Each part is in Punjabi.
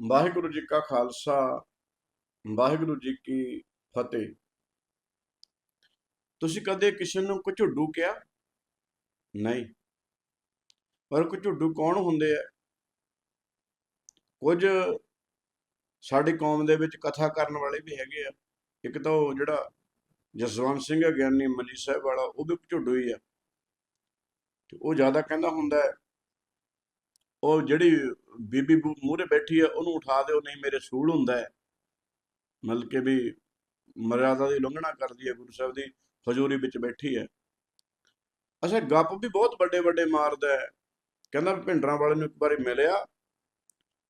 ਵਾਹਿਗੁਰੂ ਜੀ ਕਾ ਖਾਲਸਾ, ਵਾਹਿਗੁਰੂ ਜੀ ਕੀ ਫਤਿਹ। ਤੁਸੀਂ ਕਦੇ ਕਿਸੇ ਨੂੰ ਕੁਝ ਝੁੱਡੂ ਕਿਹਾ? ਨਹੀਂ। ਪਰ ਕੁਝ ਝੁੱਡੂ ਕੌਣ ਹੁੰਦੇ ਆ? ਕੁਝ ਸਾਡੀ ਕੌਮ ਦੇ ਵਿੱਚ ਕਥਾ ਕਰਨ ਵਾਲੇ ਵੀ ਹੈਗੇ ਆ। ਇੱਕ ਤਾਂ ਉਹ ਜਿਹੜਾ ਜਸਵੰਤ ਸਿੰਘ ਹੈ ਗਿਆਨੀ ਮਨੀ ਸਾਹਿਬ ਵਾਲਾ, ਉਹ ਵੀ ਝੁੱਡੂ ਹੀ ਆ। ਤੇ ਉਹ ਜ਼ਿਆਦਾ ਕਹਿੰਦਾ ਹੁੰਦਾ ਹੈ ਉਹ ਜਿਹੜੀ ਬੀਬੀ ਮੂਹਰੇ ਬੈਠੀ ਹੈ, ਉਹਨੂੰ ਉਠਾ ਦਿਓ, ਨਹੀਂ ਮੇਰੇ ਸੂਲ ਹੁੰਦਾ ਹੈ। ਮਤਲਬ ਕਿ ਵੀ ਮਰਿਆਦਾ ਦੀ ਉਲੰਘਣਾ ਕਰਦੀ ਹੈ, ਗੁਰੂ ਸਾਹਿਬ ਦੀ ਹਜ਼ੂਰੀ ਵਿੱਚ ਬੈਠੀ ਹੈ। ਅੱਛਾ, ਗੱਪ ਵੀ ਬਹੁਤ ਵੱਡੇ ਵੱਡੇ ਮਾਰਦਾ ਹੈ। ਕਹਿੰਦਾ ਭਿੰਡਰਾਂ ਵਾਲੇ ਨੂੰ ਇੱਕ ਵਾਰੀ ਮਿਲਿਆ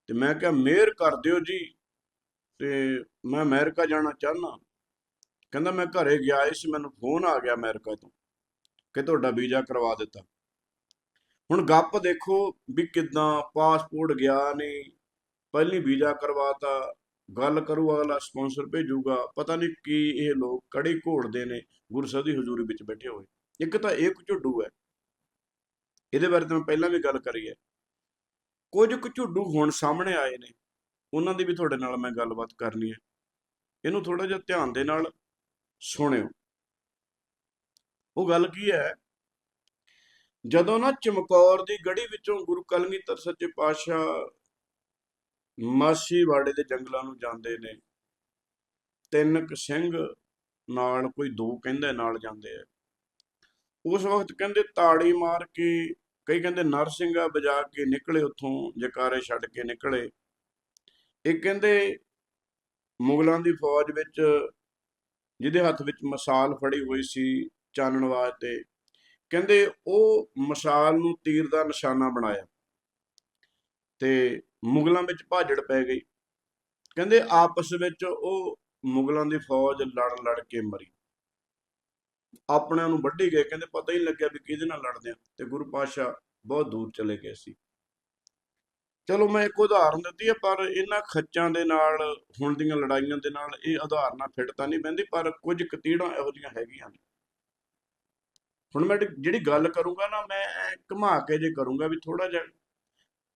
ਤੇ ਮੈਂ ਕਿਹਾ, ਮਿਹਰ ਕਰ ਦਿਓ ਜੀ। ਤੇ ਮੈਂ ਅਮਰੀਕਾ ਜਾਣਾ ਚਾਹਨਾ ਕਹਿੰਦਾ, ਮੈਂ ਘਰੇ ਗਿਆ ਸੀ ਮੈਨੂੰ ਫੋਨ ਆ ਗਿਆ ਅਮਰੀਕਾ ਤੋਂ ਕਿ ਤੁਹਾਡਾ ਵੀਜ਼ਾ ਕਰਵਾ ਦਿੱਤਾ। ਹੁਣ ਗੱਪ ਦੇਖੋ ਵੀ ਕਿਦਾਂ ਪਾਸਪੋਰਟ ਗਿਆ ਨਹੀਂ, ਪਹਿਲੀ ਵੀਜ਼ਾ ਕਰਵਾਤਾ, ਗੱਲ ਕਰੂ ਅਗਲਾ ਸਪਾਂਸਰ ਭੇਜੂਗਾ, ਪਤਾ ਨਹੀਂ ਕੀ ਇਹ ਲੋਕ ਕੜੀ ਘੋੜਦੇ ਨੇ, ਗੁਰੂ ਸਾਹਿਬ ਦੀ ਹਜ਼ੂਰੀ ਵਿੱਚ ਬੈਠੇ ਹੋਏ। ਇੱਕ ਤਾਂ ਇਹ ਕੁ ਝੁੱਡੂ ਹੈ। ਇਹਦੇ ਬਾਰੇ ਤਾਂ ਮੈਂ ਪਹਿਲਾਂ ਵੀ ਗੱਲ ਕਰੀ ਹੈ। ਕੁਝ ਕੁ ਝੁੱਡੂ ਹੁਣ ਸਾਹਮਣੇ ਆਏ ਨੇ, ਉਹਨਾਂ ਦੀ ਵੀ ਤੁਹਾਡੇ ਨਾਲ ਮੈਂ ਗੱਲਬਾਤ ਕਰਨੀ ਹੈ। ਇਹਨੂੰ ਥੋੜਾ ਜਿਹਾ ਧਿਆਨ ਦੇ ਨਾਲ ਸੁਣਿਓ। ਉਹ ਗੱਲ ਕੀ ਹੈ? ਜਦੋਂ ਨਾ ਚਮਕੌਰ ਦੀ ਗੜੀ ਵਿੱਚੋਂ ਗੁਰੂ ਕਲਗੀਧਰ ਸੱਚੇ ਪਾਤਸ਼ਾਹ ਮਾਸੀਵਾੜੇ ਦੇ ਜੰਗਲਾਂ ਨੂੰ ਜਾਂਦੇ ਨੇ, ਤਿੰਨ ਕੁ ਸਿੰਘ ਨਾਲ ਕੋਈ ਦੋ ਕਹਿੰਦੇ ਨਾਲ ਜਾਂਦੇ ਆ। ਉਸ ਵਕਤ ਕਹਿੰਦੇ ਤਾੜੀ ਮਾਰ ਕੇ, ਕਈ ਕਹਿੰਦੇ ਨਰਸਿੰਘਾ ਬਜਾ ਕੇ ਨਿਕਲੇ ਉੱਥੋਂ, ਜਕਾਰੇ ਛੱਡ ਕੇ ਨਿਕਲੇ। ਇਹ ਕਹਿੰਦੇ ਮੁਗਲਾਂ ਦੀ ਫੌਜ ਵਿੱਚ, ਜਿਹਦੇ ਹੱਥ ਵਿੱਚ ਮਸਾਲ ਫੜੀ ਹੋਈ ਸੀ ਚਾਨਣ ਵਾਸਤੇ ਕਹਿੰਦੇ ਉਹ ਮਸਾਲ ਨੂੰ ਤੀਰ ਦਾ ਨਿਸ਼ਾਨਾ ਬਣਾਇਆ ਤੇ ਮੁਗਲਾਂ ਵਿੱਚ ਭਾਜੜ ਪੈ ਗਈ। ਕਹਿੰਦੇ ਆਪਸ ਵਿੱਚ ਉਹ ਮੁਗਲਾਂ ਦੀ ਫੌਜ ਲੜ ਲੜ ਕੇ ਮਰੀ। ਆਪਣਿਆਂ ਨੂੰ ਵੱਢੀ ਗਏ। ਕਹਿੰਦੇ ਪਤਾ ਹੀ ਨਹੀਂ ਲੱਗਿਆ ਵੀ ਕਿਹਦੇ ਨਾਲ ਲੜਦੇ ਆ ਤੇ ਗੁਰੂ ਪਾਤਸ਼ਾਹ ਬਹੁਤ ਦੂਰ ਚਲੇ ਗਏ ਸੀ। ਚਲੋ ਮੈਂ ਇੱਕ ਉਦਾਹਰਨ ਦਿੱਤੀ ਹੈ ਪਰ ਇਹਨਾਂ ਖੱਚਾਂ ਦੇ ਨਾਲ, ਹੁਣ ਦੀਆਂ ਲੜਾਈਆਂ ਦੇ ਨਾਲ ਇਹ ਉਦਾਹਰਨਾਂ ਫਿੱਟ ਤਾਂ ਨਹੀਂ ਬਹਿੰਦੀ ਪਰ ਕੁਝ ਕਤੀੜਾਂ ਇਹੋ ਜਿਹੀਆਂ ਹੈਗੀਆਂ ਨੇ। ਹੁਣ ਮੈਂ ਜਿਹੜੀ ਗੱਲ ਕਰੂੰਗਾ ਨਾ, ਮੈਂ ਘੁਮਾ ਕੇ ਜੇ ਕਰੂੰਗਾ ਵੀ ਥੋੜਾ ਜਿਹਾ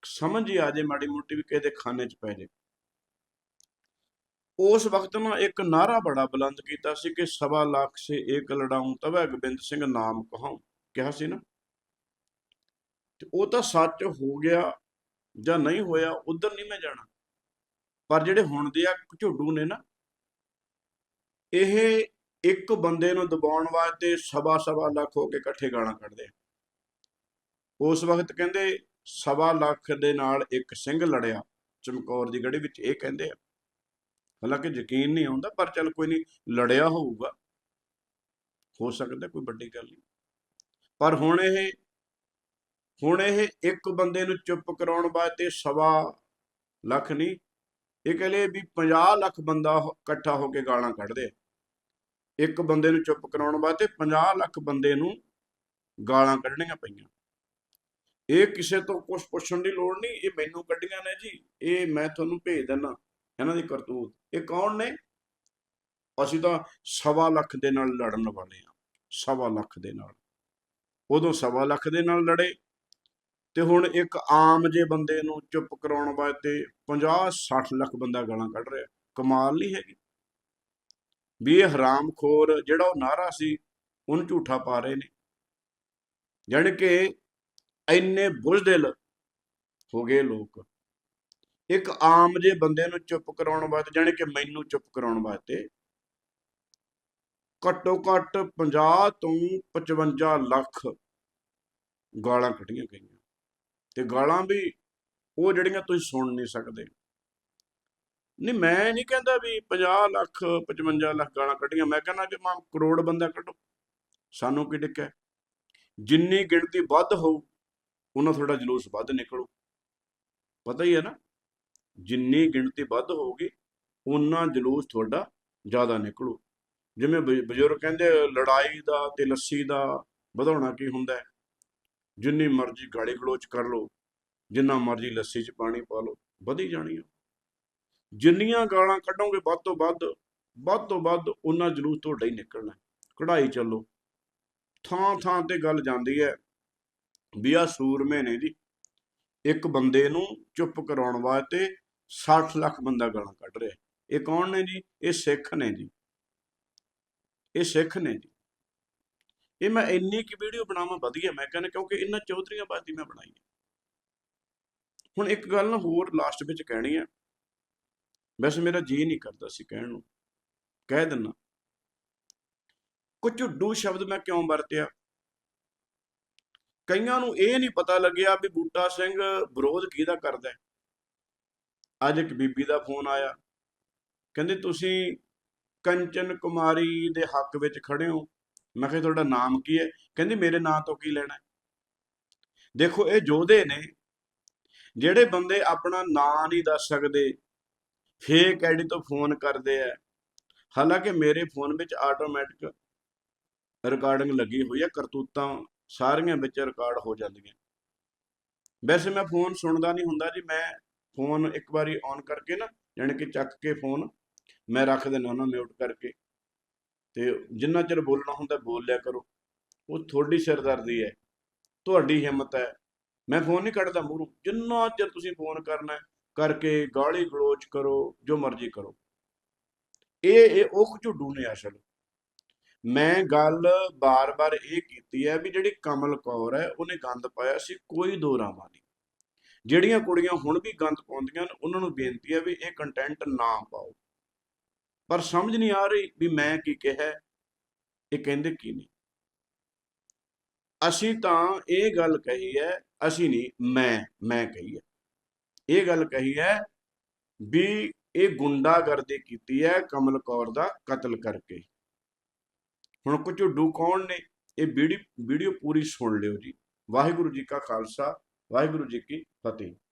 ਸਮਝ ਹੀ ਆ ਜੇ ਮਾੜੀ ਮੋਟੀ ਵੀ ਕਿਸੇ ਖਾਨੇ 'ਚ ਪੈ ਜੇ। ਉਸ ਵਕਤ ਨਾ ਇੱਕ ਨਾਰਾ ਬੜਾ ਬੁਲੰਦ ਕੀਤਾ ਸੀ ਕਿ ਸਵਾ ਲੱਖ ਸੇ ਏਕ ਲੜਾਉਂ ਤਵੈ ਗੋਬਿੰਦ ਸਿੰਘ ਨਾਮ ਕਹਾਉ। ਕਿਹਾ ਸੀ ਨਾ? ਤੇ ਉਹ ਤਾਂ ਸੱਚ ਹੋ ਗਿਆ ਜਾਂ ਨਹੀਂ ਹੋਇਆ, ਉਧਰ ਨਹੀਂ ਮੈਂ ਜਾਣਾ। ਪਰ ਜਿਹੜੇ ਹੁਣ ਦੇ ਆ ਝੁੱਡੂ ਨੇ ਨਾ, ਇਹ ਇੱਕ ਬੰਦੇ ਨੂੰ ਦਬਾਉਣ ਵਾਸਤੇ ਸਵਾ ਸਵਾ ਲੱਖ ਹੋ ਕੇ ਇਕੱਠੇ ਗਾਲਾਂ ਕੱਢਦੇ ਉਸ ਵਕਤ ਕਹਿੰਦੇ ਸਵਾ ਲੱਖ ਦੇ ਨਾਲ ਇੱਕ ਸਿੰਘ ਲੜਿਆ, ਚਮਕੌਰ ਦੀ ਗੜੀ ਵਿੱਚ, ਇਹ ਕਹਿੰਦੇ ਆ। ਹਾਲਾਂਕਿ ਯਕੀਨ ਨਹੀਂ ਆਉਂਦਾ, ਪਰ ਚੱਲ ਕੋਈ ਨਹੀਂ, ਲੜਿਆ ਹੋਊਗਾ। ਹੋ ਸਕਦਾ ਕੋਈ ਵੱਡੀ ਗੱਲ ਨਹੀਂ। ਪਰ ਹੁਣ ਇਹ ਹੁਣ ਇਹ ਇੱਕ ਬੰਦੇ ਨੂੰ ਚੁੱਪ ਕਰਾਉਣ ਵਾਸਤੇ ਸਵਾ ਲੱਖ ਨਹੀਂ, ਇਹ ਕਹ ਲਏ ਵੀ 50 ਲੱਖ ਬੰਦਾ ਇਕੱਠਾ ਹੋ ਕੇ ਗਾਲਾਂ ਕੱਢਦੇ ਇੱਕ ਬੰਦੇ ਨੂੰ ਚੁੱਪ ਕਰਾਉਣ ਵਾਸਤੇ 50 ਲੱਖ ਬੰਦੇ ਨੂੰ ਗਾਲਾਂ ਕੱਢਣੀਆਂ ਪਈਆਂ। ਇਹ ਕਿਸੇ ਤੋਂ ਕੁਝ ਪੁੱਛਣ ਦੀ ਲੋੜ ਨਹੀਂ, ਇਹ ਮੈਨੂੰ ਕੱਢੀਆਂ ਨੇ ਜੀ, ਇਹ ਮੈਂ ਤੁਹਾਨੂੰ ਭੇਜ ਦਿੰਦਾ ਇਹਨਾਂ ਦੀ ਕਰਤੂਤ। ਇਹ ਕੌਣ ਨੇ? ਅਸੀਂ ਤਾਂ ਸਵਾ ਲੱਖ ਦੇ ਨਾਲ ਲੜਨ ਵਾਲੇ ਆ ਸਵਾ ਲੱਖ ਦੇ ਨਾਲ। ਉਦੋਂ ਸਵਾ ਲੱਖ ਦੇ ਨਾਲ ਲੜੇ ਤੇ ਹੁਣ ਇੱਕ ਆਮ ਜੇ ਬੰਦੇ ਨੂੰ ਚੁੱਪ ਕਰਾਉਣ ਵਾਸਤੇ 50 60 ਲੱਖ ਬੰਦਾ ਗਾਲਾਂ ਕੱਢ ਰਿਹਾ। ਕਮਾਲ ਨਹੀਂ ਹੈਗੀ। ਵੀ ਇਹ ਹਰਾਮਖੋਰ ਜਿਹੜਾ ਉਹ ਨਾਰਾ ਸੀ, ਉਹਨੂੰ ਝੂਠਾ ਪਾ ਰਹੇ ਨੇ। ਜਾਣੀ ਕਿ ਇੰਨੇ ਬੁਝਦਿਲ ਹੋ ਗਏ ਲੋਕ। ਇੱਕ ਆਮ ਜੇ ਬੰਦੇ ਨੂੰ ਚੁੱਪ ਕਰਾਉਣ ਵਾਸਤੇ, ਜਾਣੀ ਕਿ ਮੈਨੂੰ ਚੁੱਪ ਕਰਾਉਣ ਵਾਸਤੇ ਘੱਟੋ ਘੱਟ 50 ਤੋਂ 55 ਲੱਖ ਗਾਲਾਂ ਕੱਢੀਆਂ ਗਈਆਂ। ਤੇ ਗਾਲਾਂ ਵੀ ਉਹ ਜਿਹੜੀਆਂ ਤੁਸੀਂ ਸੁਣ ਨਹੀਂ ਸਕਦੇ। ਨਹੀਂ, ਮੈਂ ਨਹੀਂ ਕਹਿੰਦਾ ਵੀ 50 ਲੱਖ 55 ਲੱਖ ਗਾਲਾਂ ਕੱਢੀਆਂ। ਮੈਂ ਕਹਿੰਦਾ ਕਿ ਮਾਂ ਕਰੋੜ ਬੰਦਾ ਕੱਢੋ। ਸਾਨੂੰ ਕੀ ਡਿੱਕਾ ਜਿੰਨੀ ਗਿਣਤੀ ਵੱਧ ਹੋਊ, ਉਹਨਾਂ ਥੋੜਾ ਜਲੂਸ ਵੱਧ ਨਿਕਲੂ। ਪਤਾ ਹੀ ਹੈ ਨਾ, ਜਿੰਨੀ ਗਿਣਤੀ ਵੱਧ ਹੋਊਗੀ, ਉਹਨਾਂ ਜਲੂਸ ਤੁਹਾਡਾ ਜ਼ਿਆਦਾ ਨਿਕਲੂ। ਜਿਵੇਂ ਬਜ਼ੁਰਗ ਕਹਿੰਦੇ, ਲੜਾਈ ਦਾ ਤੇ ਲੱਸੀ ਦਾ ਵਧਾਉਣਾ ਕੀ ਹੁੰਦਾ ਜਿੰਨੀ ਮਰਜ਼ੀ ਗਾਲੀ ਗਲੋਚ ਕਰ ਲਓ, ਜਿੰਨਾ ਮਰਜ਼ੀ ਲੱਸੀ 'ਚ ਪਾਣੀ ਪਾ ਲਓ, ਵਧੀ ਜਾਣੀ ਆ। ਜਿੰਨੀਆਂ ਗਾਲਾਂ ਕੱਢੋਗੇ ਵੱਧ ਤੋਂ ਵੱਧ ਵੱਧ ਤੋਂ ਵੱਧ ਉਹਨਾਂ ਜਲੂਸ ਤੁਹਾਡਾ ਹੀ ਨਿਕਲਣਾ ਕਢਾਈ ਚੱਲੋ। ਥਾਂ ਥਾਂ ਤੇ ਗੱਲ ਜਾਂਦੀ ਹੈ ਵੀ ਆ ਸੂਰਮੇ ਨੇ ਜੀ ਇੱਕ ਬੰਦੇ ਨੂੰ ਚੁੱਪ ਕਰਾਉਣ ਵਾਸਤੇ 60 ਲੱਖ ਬੰਦਾ ਗਾਲਾਂ ਕੱਢ ਰਿਹਾ ਇਹ ਕੌਣ ਨੇ ਜੀ? ਇਹ ਸਿੱਖ ਨੇ ਜੀ। ਇਹ ਸਿੱਖ ਨੇ ਜੀ। ਇਹ ਮੈਂ ਇੰਨੀ ਕੀ ਵੀਡੀਓ ਬਣਾਵਾਂ ਵਧੀਆ, ਮੈਂ ਕਹਿੰਦਾ ਕਿਉਂਕਿ ਇਹਨਾਂ ਚੌਧਰੀਆਂ ਬਾਦੀ ਮੈਂ ਬਣਾਈ ਹੁਣ ਇੱਕ ਗੱਲ ਹੋਰ ਲਾਸਟ ਵਿੱਚ ਕਹਿਣੀ ਹੈ। ਵੈਸੇ ਮੇਰਾ ਜੀ ਨਹੀਂ ਕਰਦਾ ਸੀ ਕਹਿਣ ਨੂੰ। ਕਹਿ ਦਿੰਨਾ ਕੁਝ ਝੁੱਡੂ ਸ਼ਬਦ ਮੈਂ ਕਿਉਂ ਵਰਤਿਆ? ਕਈਆਂ ਨੂੰ ਇਹ ਨਹੀਂ ਪਤਾ ਲੱਗਿਆ ਵੀ ਬੂਟਾ ਸਿੰਘ ਵਿਰੋਧ ਕਿਹਦਾ ਕਰਦਾ ਹੈ। ਅੱਜ ਇੱਕ ਬੀਬੀ ਦਾ ਫੋਨ ਆਇਆ। ਕਹਿੰਦੇ, ਤੁਸੀਂ ਕੰਚਨ ਕੁਮਾਰੀ ਦੇ ਹੱਕ ਵਿੱਚ ਖੜੇ ਹੋ। ਮੈਂ ਕਿਹਾ, ਤੁਹਾਡਾ ਨਾਮ ਕੀ ਹੈ? ਕਹਿੰਦੀ, ਮੇਰੇ ਨਾਂ ਤੋਂ ਕੀ ਲੈਣਾ ਦੇਖੋ, ਇਹ ਯੋਧੇ ਨੇ। ਜਿਹੜੇ ਬੰਦੇ ਆਪਣਾ ਨਾਂ ਨਹੀਂ ਦੱਸ ਸਕਦੇ ਫੇਕ ਆਈਡੀ ਤੋਂ ਫੋਨ ਕਰਦੇ ਆ। ਹਾਲਾਂਕਿ ਮੇਰੇ ਫੋਨ ਵਿੱਚ ਆਟੋਮੈਟਿਕ ਰਿਕਾਰਡਿੰਗ ਲੱਗੀ ਹੋਈ ਹੈ ਕਰਤੂਤਾਂ ਸਾਰੀਆਂ ਵਿੱਚ ਰਿਕਾਰਡ ਹੋ ਜਾਂਦੀਆਂ। ਵੈਸੇ ਮੈਂ ਫੋਨ ਸੁਣਦਾ ਨਹੀਂ ਹੁੰਦਾ ਜੀ, ਮੈਂ ਫੋਨ ਇੱਕ ਵਾਰੀ ਔਨ ਕਰਕੇ ਨਾ ਯਾਨੀ ਕਿ ਚੱਕ ਕੇ ਫੋਨ ਮੈਂ ਰੱਖ ਦਿੰਦਾ ਉਹਨਾਂ ਮਿਊਟ ਕਰਕੇ। ਤੇ ਜਿੰਨਾ ਚਿਰ ਬੋਲਣਾ ਹੁੰਦਾ ਬੋਲ ਲਿਆ ਕਰੋ। ਉਹ ਤੁਹਾਡੀ ਸਿਰਦਰਦੀ ਹੈ, ਤੁਹਾਡੀ ਹਿੰਮਤ ਹੈ। ਮੈਂ ਫੋਨ ਨਹੀਂ ਕੱਢਦਾ ਮੂਹਰੋਂ। ਜਿੰਨਾ ਚਿਰ ਤੁਸੀਂ ਫੋਨ ਕਰਨਾ ਕਰਕੇ ਗਾਲੀ ਗਲੋਚ ਕਰੋ, ਜੋ ਮਰਜ਼ੀ ਕਰੋ। ਇਹ ਇਹ ਉਹ ਝੁੱਡੂ ਨੇ ਅਸਲ। ਮੈਂ ਗੱਲ ਬਾਰ-ਬਾਰ ਇਹ ਕੀਤੀ ਹੈ ਵੀ ਜਿਹੜੀ ਕਮਲ ਕੌਰ ਹੈ, ਉਹਨੇ ਗੰਦ ਪਾਇਆ ਸੀ ਕੋਈ ਦੋ ਰਾਵਾਂ ਨਹੀਂ। ਜਿਹੜੀਆਂ ਕੁੜੀਆਂ ਹੁਣ ਵੀ ਗੰਦ ਪਾਉਂਦੀਆਂ ਨੇ ਉਹਨਾਂ ਨੂੰ ਬੇਨਤੀ ਹੈ ਵੀ ਇਹ ਕੰਟੈਂਟ ਨਾ ਪਾਓ। ਪਰ ਸਮਝ ਨਹੀਂ ਆ ਰਹੀ ਵੀ ਮੈਂ ਕੀ ਕਿਹਾ, ਇਹ ਕਹਿੰਦੇ ਕੀ ਨਹੀਂ ਅਸੀਂ ਤਾਂ ਇਹ ਗੱਲ ਕਹੀ ਹੈ, ਅਸੀਂ ਨਹੀਂ, ਮੈਂ ਮੈਂ ਕਹੀ ਹੈ। ਇਹ ਗੱਲ ਕਹੀ ਹੈ ਵੀ ਇਹ ਗੁੰਡਾਗਰਦੀ ਕੀਤੀ ਹੈ ਕਮਲ ਕੌਰ ਦਾ ਕਤਲ ਕਰਕੇ। ਹੁਣ ਕੁਝ ਡੂ ਕੌਣ ਨੇ? ਇਹ ਵੀਡੀਓ ਵੀਡੀਓ ਪੂਰੀ ਸੁਣ ਲਿਓ ਜੀ। ਵਾਹਿਗੁਰੂ ਜੀ ਕਾ ਖਾਲਸਾ, ਵਾਹਿਗੁਰੂ ਜੀ ਕੀ ਫਤਿਹ।